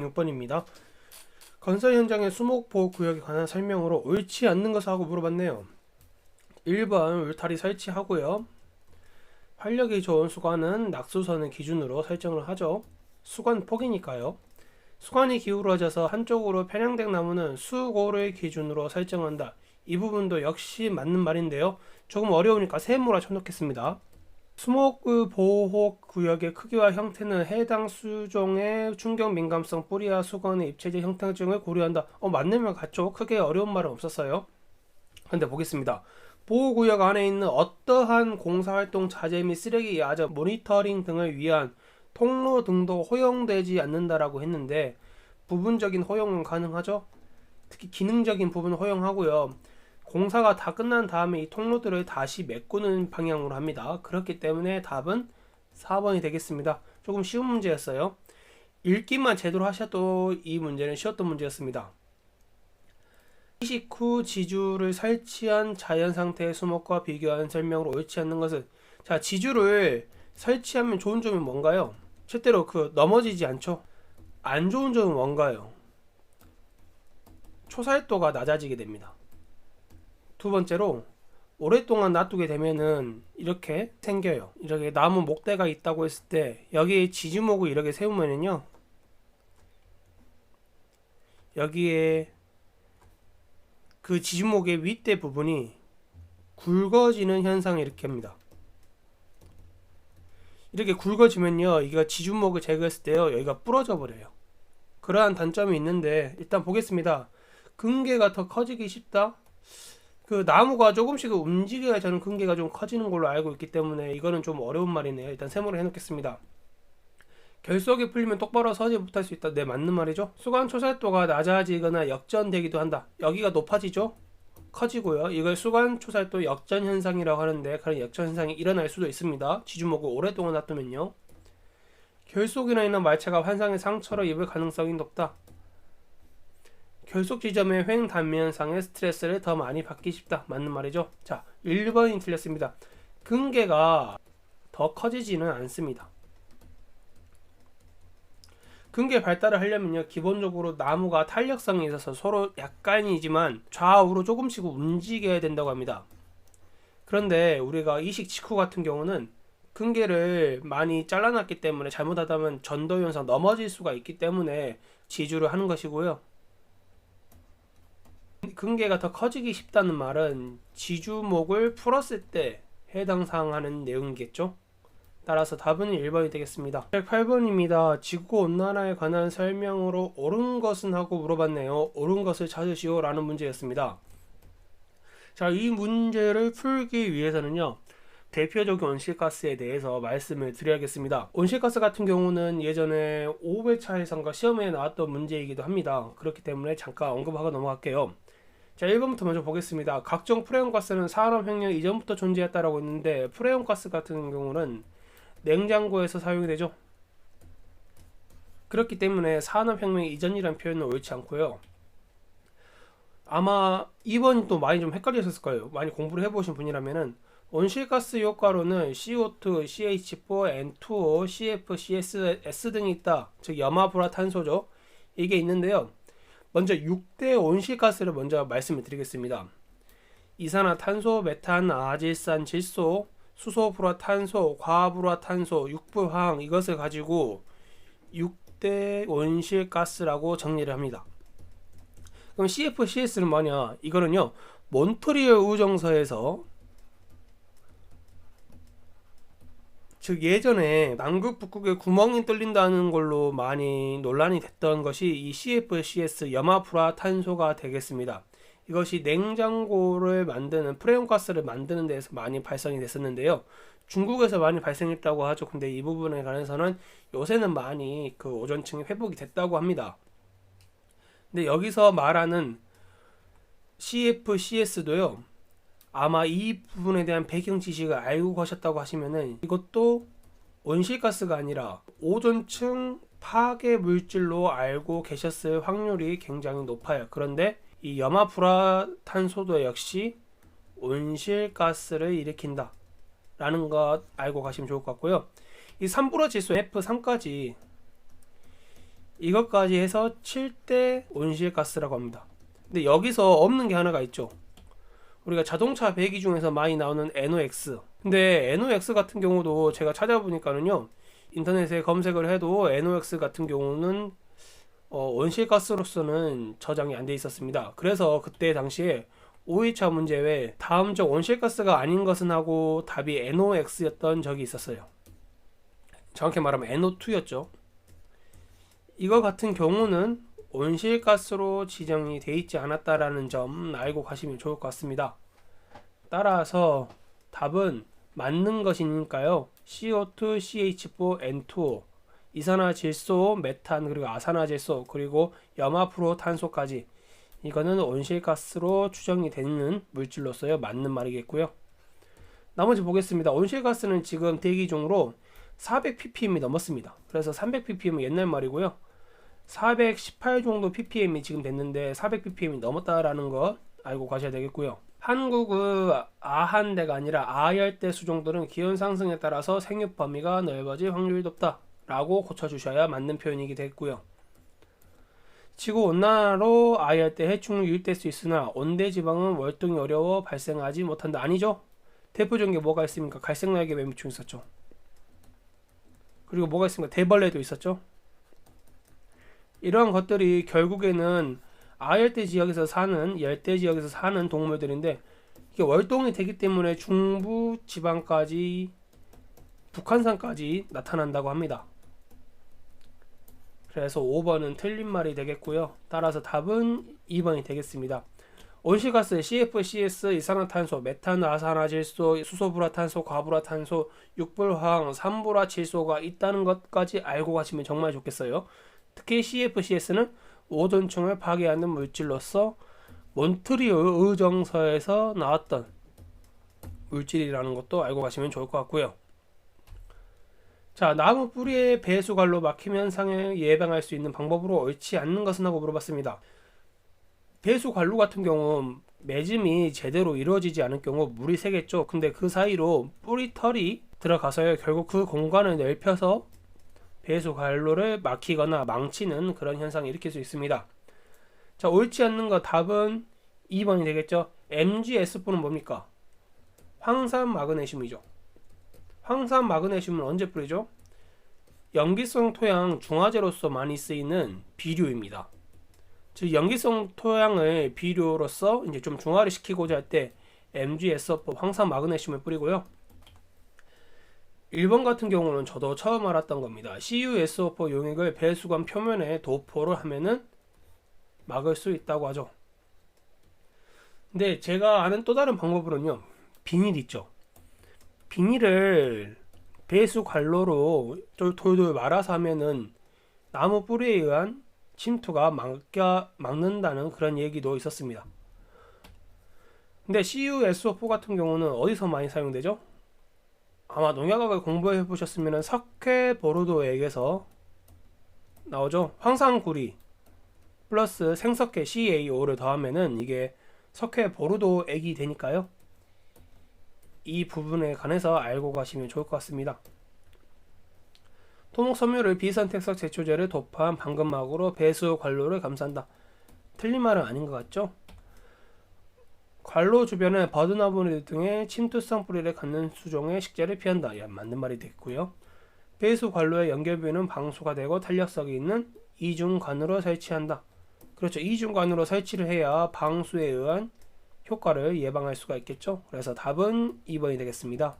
6번입니다. 건설 현장의 수목 보호 구역에 관한 설명으로 옳지 않는 것을 하고 물어봤네요. 1번 울타리 설치하고요. 활력이 좋은 수관은 낙수선을 기준으로 설정을 하죠. 수관 폭이니까요. 수관이 기울어져서 한쪽으로 편향된 나무는 수고를 기준으로 설정한다. 이 부분도 역시 맞는 말인데요. 조금 어려우니까 세모라 쳐놓겠습니다. 수목 보호 구역의 크기와 형태는 해당 수종의 충격 민감성 뿌리와 수건의 입체적 형태 등을 고려한다. 어말 같죠? 크게 어려운 말은 없었어요. 근데 보겠습니다. 보호 구역 안에 있는 어떠한 공사 활동 자재 및 쓰레기 야자 모니터링 등을 위한 통로 등도 허용되지 않는다라고 했는데 부분적인 허용은 가능하죠. 특히 기능적인 부분 허용하고요. 공사가 다 끝난 다음에 이 통로들을 다시 메꾸는 방향으로 합니다. 그렇기 때문에 답은 4번이 되겠습니다. 조금 쉬운 문제였어요. 읽기만 제대로 하셔도 이 문제는 쉬웠던 문제였습니다. 이식 후 지주를 설치한 자연 상태의 수목과 비교한 설명으로 옳지 않는 것은 자 지주를 설치하면 좋은 점이 뭔가요? 실제로 그 넘어지지 않죠. 안 좋은 점은 뭔가요? 초살도가 낮아지게 됩니다. 두 번째로 오랫동안 놔두게 되면은 이렇게 생겨요. 이렇게 나무 목대가 있다고 했을 때 여기에 지주목을 이렇게 세우면은요. 여기에 그 지주목의 윗대 부분이 굵어지는 현상을 일으킵니다. 이렇게 굵어지면요, 이가 지주목을 제거했을 때요, 여기가 부러져 버려요. 그러한 단점이 있는데 일단 보겠습니다. 근개가 더 커지기 쉽다. 그 나무가 조금씩 움직여야 저는 근개가 좀 커지는 걸로 알고 있기 때문에 이거는 좀 어려운 말이네요. 일단 세모를 해놓겠습니다. 결석이 풀리면 똑바로 서지 못할 수 있다. 네, 맞는 말이죠. 수관 초살도가 낮아지거나 역전되기도 한다. 여기가 높아지죠? 커지고요. 이걸 수관 초살도 역전 현상이라고 하는데 그런 역전 현상이 일어날 수도 있습니다. 지주목을 오랫동안 놔두면요. 결속이나 있는 말체가 환상의 상처를 입을 가능성이 높다. 결속 지점의 횡 단면상의 스트레스를 더 많이 받기 쉽다. 맞는 말이죠. 자, 1번이 틀렸습니다. 근개가 더 커지지는 않습니다. 근개 발달을 하려면요 기본적으로 나무가 탄력성이 있어서 서로 약간이지만 좌우로 조금씩 움직여야 된다고 합니다 그런데 우리가 이식 직후 같은 경우는 근개를 많이 잘라놨기 때문에 잘못하다면 전도 현상 넘어질 수가 있기 때문에 지주를 하는 것이고요 근개가 더 커지기 쉽다는 말은 지주목을 풀었을 때 해당 사항하는 내용이겠죠 따라서 답은 1번이 되겠습니다. 108번입니다. 지구온난화에 관한 설명으로 옳은 것은 하고 물어봤네요. 옳은 것을 찾으시오 라는 문제였습니다. 자, 이 문제를 풀기 위해서는요. 대표적인 온실가스에 대해서 말씀을 드려야겠습니다. 온실가스 같은 경우는 예전에 5회차 해상과 시험에 나왔던 문제이기도 합니다. 그렇기 때문에 잠깐 언급하고 넘어갈게요. 자, 1번부터 먼저 보겠습니다. 각종 프레온 가스는 산업혁명 이전부터 존재했다라고 했는데 프레온 가스 같은 경우는 냉장고에서 사용이 되죠. 그렇기 때문에 산업혁명 이전이라는 표현은 옳지 않고요. 아마 이번 또 많이 좀 헷갈리셨을 거예요. 많이 공부를 해보신 분이라면은 온실가스 효과로는 CO2, CH4, N2O, CF, CS 등이 있다. 즉 염화불화탄소죠. 이게 있는데요. 먼저 6대 온실가스를 먼저 말씀을 드리겠습니다. 이산화탄소, 메탄, 아질산, 질소, 수소 불화탄소, 과불화탄소, 육부화학 이것을 가지고 6대 온실가스라고 정리를 합니다. 그럼 CF, CS는 뭐냐? 이거는요. 몬트리올 우정서에서 즉 예전에 남극 북극에 구멍이 뚫린다는 걸로 많이 논란이 됐던 것이 이 CF, CS 염화불화 탄소가 되겠습니다. 이것이 냉장고를 만드는 프레온 가스를 만드는 데에서 많이 발생이 됐었는데요. 중국에서 많이 발생했다고 하죠. 근데 이 부분에 관해서는 요새는 많이 그 오존층이 회복이 됐다고 합니다. 근데 여기서 말하는 CFCS도요. 아마 이 부분에 대한 배경 지식을 알고 가셨다고 하시면은 이것도 온실가스가 아니라 오존층 파괴 물질로 알고 계셨을 확률이 굉장히 높아요. 그런데 이 염화불화탄소도 역시 온실가스를 일으킨다. 라는 것 알고 가시면 좋을 것 같고요. 이 산불화 지수 F3까지 이것까지 해서 7대 온실가스라고 합니다. 근데 여기서 없는 게 하나가 있죠. 우리가 자동차 배기 중에서 많이 나오는 NOx. 근데 NOx 같은 경우도 제가 찾아보니까는요. 인터넷에 검색을 해도 NOx 같은 경우는 어, 온실가스로서는 저장이 안 돼 있었습니다. 그래서 그때 당시에 5회차 문제 외에 다음적 온실가스가 아닌 것은 하고 답이 NOx였던 적이 있었어요. 정확히 말하면 NO2였죠. 이거 같은 경우는 온실가스로 지정이 돼 있지 않았다라는 점 알고 가시면 좋을 것 같습니다. 따라서 답은 맞는 것이니까요. CO2, CH4, N2O, 이산화질소, 메탄 그리고 아산화질소 그리고 염화프로탄소까지 이거는 온실가스로 추정이 되는 물질로서요 맞는 말이겠고요. 나머지 보겠습니다. 온실가스는 지금 대기 중으로 400ppm이 넘었습니다. 그래서 300ppm은 옛날 말이고요. 418 정도 ppm이 지금 됐는데 400ppm이 넘었다라는 거 알고 가셔야 되겠고요. 한국의 아한대가 아니라 아열대 수종들은 기온 상승에 따라서 생육 범위가 넓어질 확률이 높다 라고 고쳐주셔야 맞는 표현이게 됐고요. 지구 온난화로 아열대 해충을 유입될 수 있으나 온대 지방은 월동이 어려워 발생하지 못한다. 아니죠? 대표적인 게 뭐가 있습니까? 갈색날개 매미충 있었죠. 그리고 뭐가 있습니까? 대벌레도 있었죠. 이러한 것들이 결국에는 아열대 지역에서 사는 열대 지역에서 사는 동물들인데 이게 월동이 되기 때문에 중부 지방까지 북한산까지 나타난다고 합니다. 그래서 5번은 틀린 말이 되겠고요. 따라서 답은 2번이 되겠습니다. 온실가스 CFCS 이산화탄소, 메탄, 아산화질소, 수소불화탄소, 과불화탄소, 육불화학, 삼불화질소가 있다는 것까지 알고 가시면 정말 좋겠어요. 특히 CFCS는 오존층을 파괴하는 물질로서 몬트리올 의정서에서 나왔던 물질이라는 것도 알고 가시면 좋을 것 같고요. 자, 나무 뿌리에 배수관로 막힘 현상을 예방할 수 있는 방법으로 옳지 않는 것은 하고 물어봤습니다. 배수관로 같은 경우 매짐이 제대로 이루어지지 않을 경우 물이 새겠죠. 근데 그 사이로 뿌리털이 들어가서요. 결국 그 공간을 넓혀서 배수 관로를 막히거나 망치는 그런 현상을 일으킬 수 있습니다. 자, 옳지 않는 거 답은 2번이 되겠죠. MgS4는 뭡니까? 황산 마그네슘이죠. 황산 마그네슘은 언제 뿌리죠? 염기성 토양 중화제로서 많이 쓰이는 비료입니다. 즉 염기성 토양을 비료로서 이제 좀 중화를 시키고자 할 때 MgS4 황산 마그네슘을 뿌리고요. 1번 같은 경우는 저도 처음 알았던 겁니다. CuSO4 용액을 배수관 표면에 도포를 하면은 막을 수 있다고 하죠. 근데 제가 아는 또 다른 방법으로는요. 비닐 있죠. 비닐을 배수 관로로 돌돌 말아서 하면은 나무 뿌리에 의한 침투가 막가, 막는다는 그런 얘기도 있었습니다. 근데 CuSO4 같은 경우는 어디서 많이 사용되죠? 아마 농약학을 공부해 보셨으면 석회 보르도액에서 나오죠. 황산구리 플러스 생석회 CaO를 더하면은 이게 석회 보르도액이 되니까요. 이 부분에 관해서 알고 가시면 좋을 것 같습니다. 토목 섬유를 비선택석 제초제를 도포한 방금막으로 배수 관로를 감싼다. 틀린 말은 아닌 것 같죠? 관로 주변에 버드나무리 등의 침투성 뿌리를 갖는 수종의 식재를 피한다. 야, 맞는 말이 됐고요. 배수 관로의 연결부위는 방수가 되고 탄력성이 있는 이중관으로 설치한다. 그렇죠. 이중관으로 설치를 해야 방수에 의한 효과를 예방할 수가 있겠죠. 그래서 답은 2번이 되겠습니다.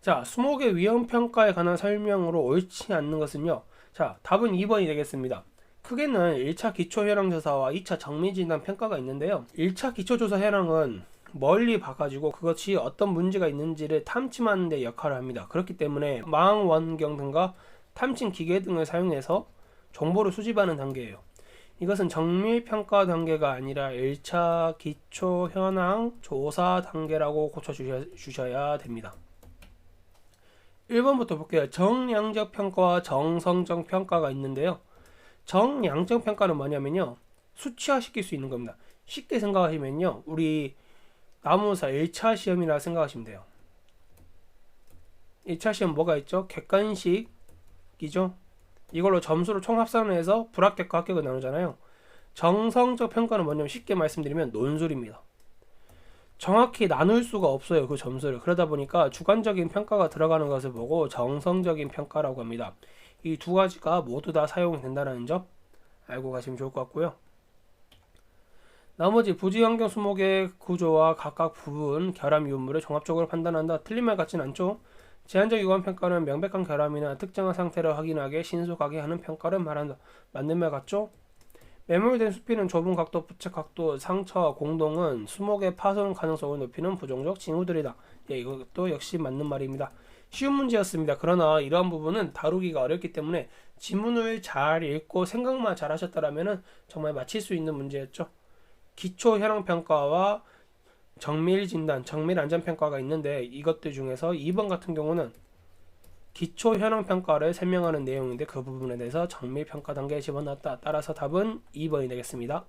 자, 수목의 위험 평가에 관한 설명으로 옳지 않는 것은요. 자, 답은 2번이 되겠습니다. 크게는 1차 기초현황조사와 2차 정밀진단 평가가 있는데요. 1차 기초조사 현황은 멀리 봐가지고 그것이 어떤 문제가 있는지를 탐침하는 데 역할을 합니다. 그렇기 때문에 망원경 등과 탐침 기계 등을 사용해서 정보를 수집하는 단계예요. 이것은 정밀 평가 단계가 아니라 1차 기초 현황 조사 단계라고 고쳐 주셔야 됩니다. 1번부터 볼게요. 정량적 평가와 정성적 평가가 있는데요. 정량적 평가는 뭐냐면요. 수치화 시킬 수 있는 겁니다. 쉽게 생각하시면요. 우리 나무사 1차 시험이라 생각하시면 돼요. 1차 시험 뭐가 있죠? 객관식이죠. 이걸로 점수를 총 합산해서 불합격과 합격을 나누잖아요. 정성적 평가는 뭐냐면 쉽게 말씀드리면 논술입니다. 정확히 나눌 수가 없어요. 그 점수를. 그러다 보니까 주관적인 평가가 들어가는 것을 보고 정성적인 평가라고 합니다. 이 두 가지가 모두 다 사용이 된다는 점 알고 가시면 좋을 것 같고요. 나머지 부지 환경 수목의 구조와 각각 부분 결함 유무를 종합적으로 판단한다. 틀린 말 같진 않죠? 제한적 유관 평가는 명백한 결함이나 특정한 상태를 확인하게 신속하게 하는 평가를 말한다. 맞는 말 같죠? 매몰된 수피는 좁은 각도, 부착 각도, 상처, 공동은 수목의 파손 가능성을 높이는 부정적 징후들이다. 예, 이것도 역시 맞는 말입니다. 쉬운 문제였습니다. 그러나 이러한 부분은 다루기가 어렵기 때문에 지문을 잘 읽고 생각만 잘 하셨다라면 정말 맞힐 수 있는 문제였죠. 기초 현황 평가와 정밀 진단, 정밀 안전 평가가 있는데 이것들 중에서 2번 같은 경우는 기초 현황 평가를 설명하는 내용인데 그 부분에 대해서 정밀 평가 단계에 집어넣었다. 따라서 답은 2번이 되겠습니다.